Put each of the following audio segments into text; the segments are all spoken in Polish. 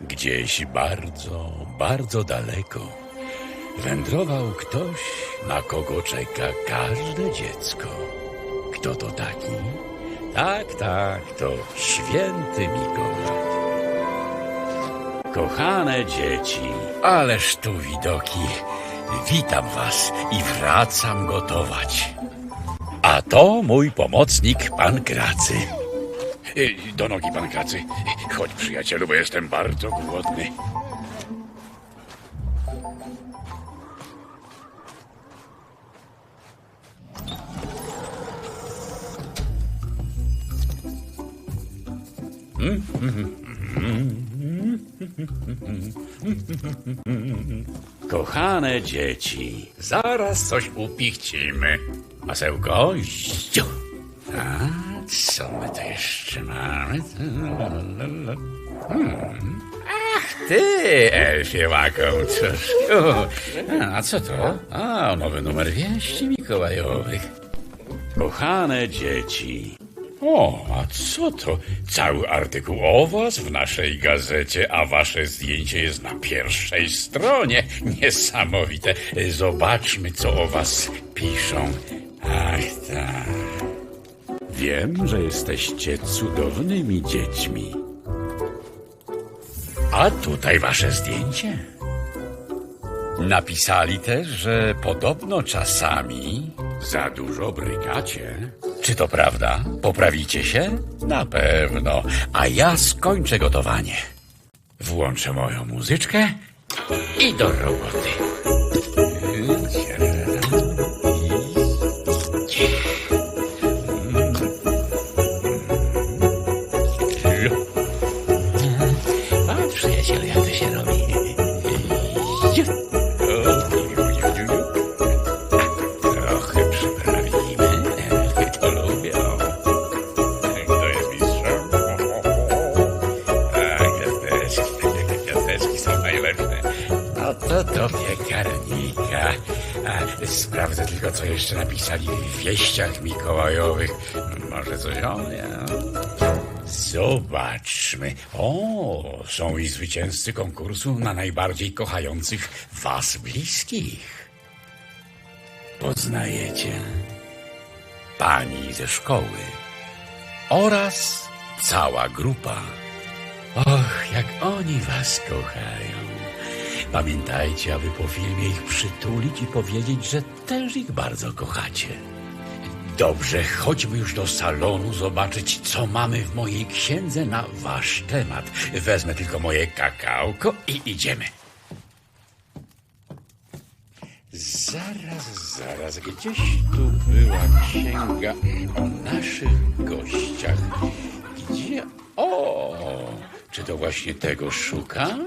Gdzieś bardzo, bardzo daleko wędrował ktoś, na kogo czeka każde dziecko. Kto to taki? Tak, tak, to święty Mikołaj. Kochane dzieci, ależ tu widoki. Witam was i wracam gotować. A to mój pomocnik, pan Kracy. Do nogi, pan Kracy. Chodź, przyjacielu, bo jestem bardzo głodny. Kochane dzieci, zaraz coś upichcimy. Masełko, ściu. A co my tu jeszcze mamy? Hmm. Ach, ty, Elfie łakomczuszku. A co to? A, nowy numer wieści mikołajowych. Kochane dzieci. O, a co to? Cały artykuł o was w naszej gazecie, a wasze zdjęcie jest na pierwszej stronie. Niesamowite. Zobaczmy, co o was piszą. Ach, tak. Wiem, że jesteście cudownymi dziećmi. A tutaj wasze zdjęcie. Napisali też, że podobno czasami za dużo brykacie. Czy to prawda? Poprawicie się? Na pewno. A ja skończę gotowanie. Włączę moją muzyczkę i do roboty. Patrz, przyjacielu, jak to się robi. Trochę przyprawimy. To lubią. Kto jest mistrzem? A, gwiazdeczki, takie gwiazdeczki są najlepsze. No to do piekarnika. A, sprawdzę tylko, co jeszcze napisali w wieściach mikołajowych. Może coś o mnie. Zobaczmy. O, są i zwycięzcy konkursu na najbardziej kochających was bliskich. Poznajecie pani ze szkoły oraz cała grupa. Och, jak oni was kochają. Pamiętajcie, aby po filmie ich przytulić i powiedzieć, że też ich bardzo kochacie. Dobrze, chodźmy już do salonu zobaczyć, co mamy w mojej księdze na wasz temat. Wezmę tylko moje kakałko i idziemy. Zaraz, zaraz, gdzieś tu była księga o naszych gościach. Gdzie? O, czy to właśnie tego szukam?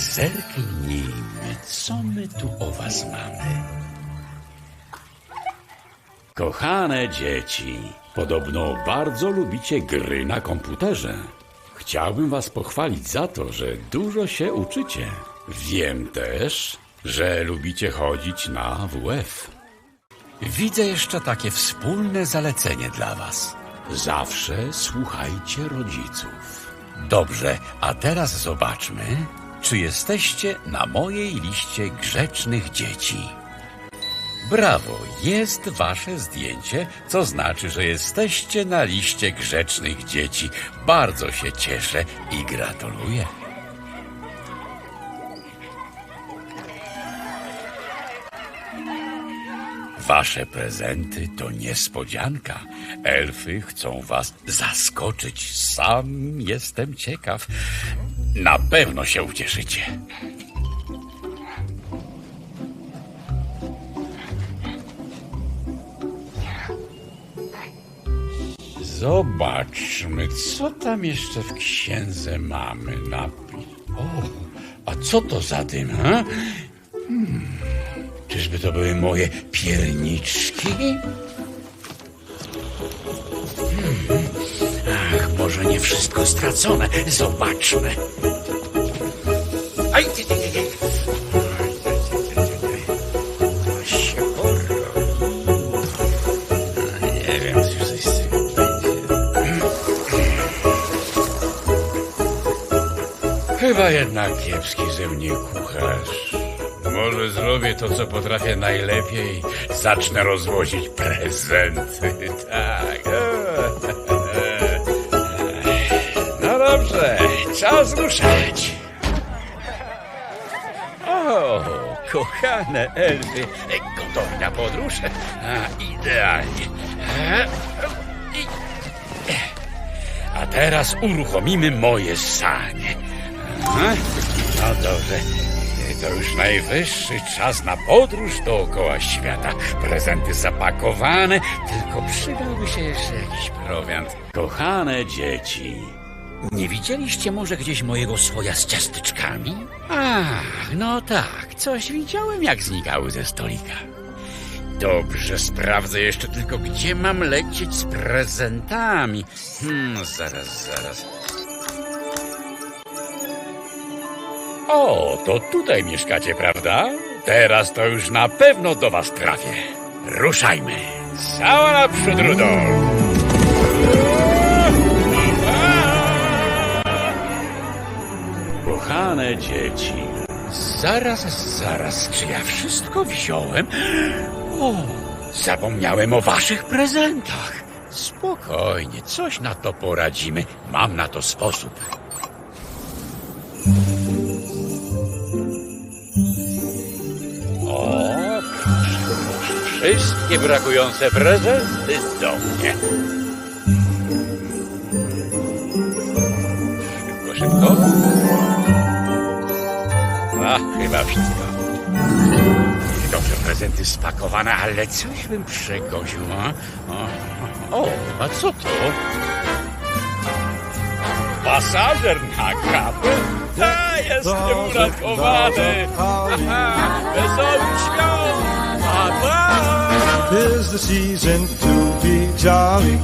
Zerknijmy, co my tu o was mamy. Kochane dzieci, podobno bardzo lubicie gry na komputerze. Chciałbym was pochwalić za to, że dużo się uczycie. Wiem też, że lubicie chodzić na WF. Widzę jeszcze takie wspólne zalecenie dla was. Zawsze słuchajcie rodziców. Dobrze, a teraz zobaczmy, czy jesteście na mojej liście grzecznych dzieci. Brawo, jest wasze zdjęcie, co znaczy, że jesteście na liście grzecznych dzieci. Bardzo się cieszę i gratuluję. Wasze prezenty to niespodzianka. Elfy chcą was zaskoczyć. Sam jestem ciekaw. Na pewno się ucieszycie. Zobaczmy, co tam jeszcze w księdze mamy napis. O, a co to za dym, ha? Hmm, czyżby to były moje pierniczki? Może nie wszystko stracone. Zobaczmy. Aj, ty, ty, ty, ty. Chyba jednak kiepski ze mnie kucharz. Może zrobię to, co potrafię najlepiej. Zacznę rozwozić prezenty. Tak. Czas ruszać. O, kochane elfy, gotowi na podróż? A, idealnie. E, A teraz uruchomimy moje sanie. No dobrze. To już najwyższy czas na podróż dookoła świata. Prezenty zapakowane, tylko przydałby się jeszcze jakiś prowiant. Kochane dzieci, nie widzieliście może gdzieś mojego swoja z ciasteczkami? Ach, no tak, coś widziałem jak znikały ze stolika. Dobrze, sprawdzę jeszcze tylko, gdzie mam lecieć z prezentami. Hmm, zaraz, zaraz. O, to tutaj mieszkacie, prawda? Teraz to już na pewno do was trafię. Ruszajmy. Cała naprzód, Rudolf. Kochane dzieci. Zaraz, zaraz, czy ja wszystko wziąłem? O, zapomniałem o waszych prezentach. Spokojnie, coś na to poradzimy. Mam na to sposób. O, proszę, proszę, wszystkie brakujące prezenty do mnie. Szybko, szybko. Chyba wszystko. Dobrze, prezenty spakowane, ale coś bym przegoził, a? O, a co to? Pasażer na kapę? A, jestem uratowany! Wesołych świąt! Pa, pa! Tis the season to be jolly.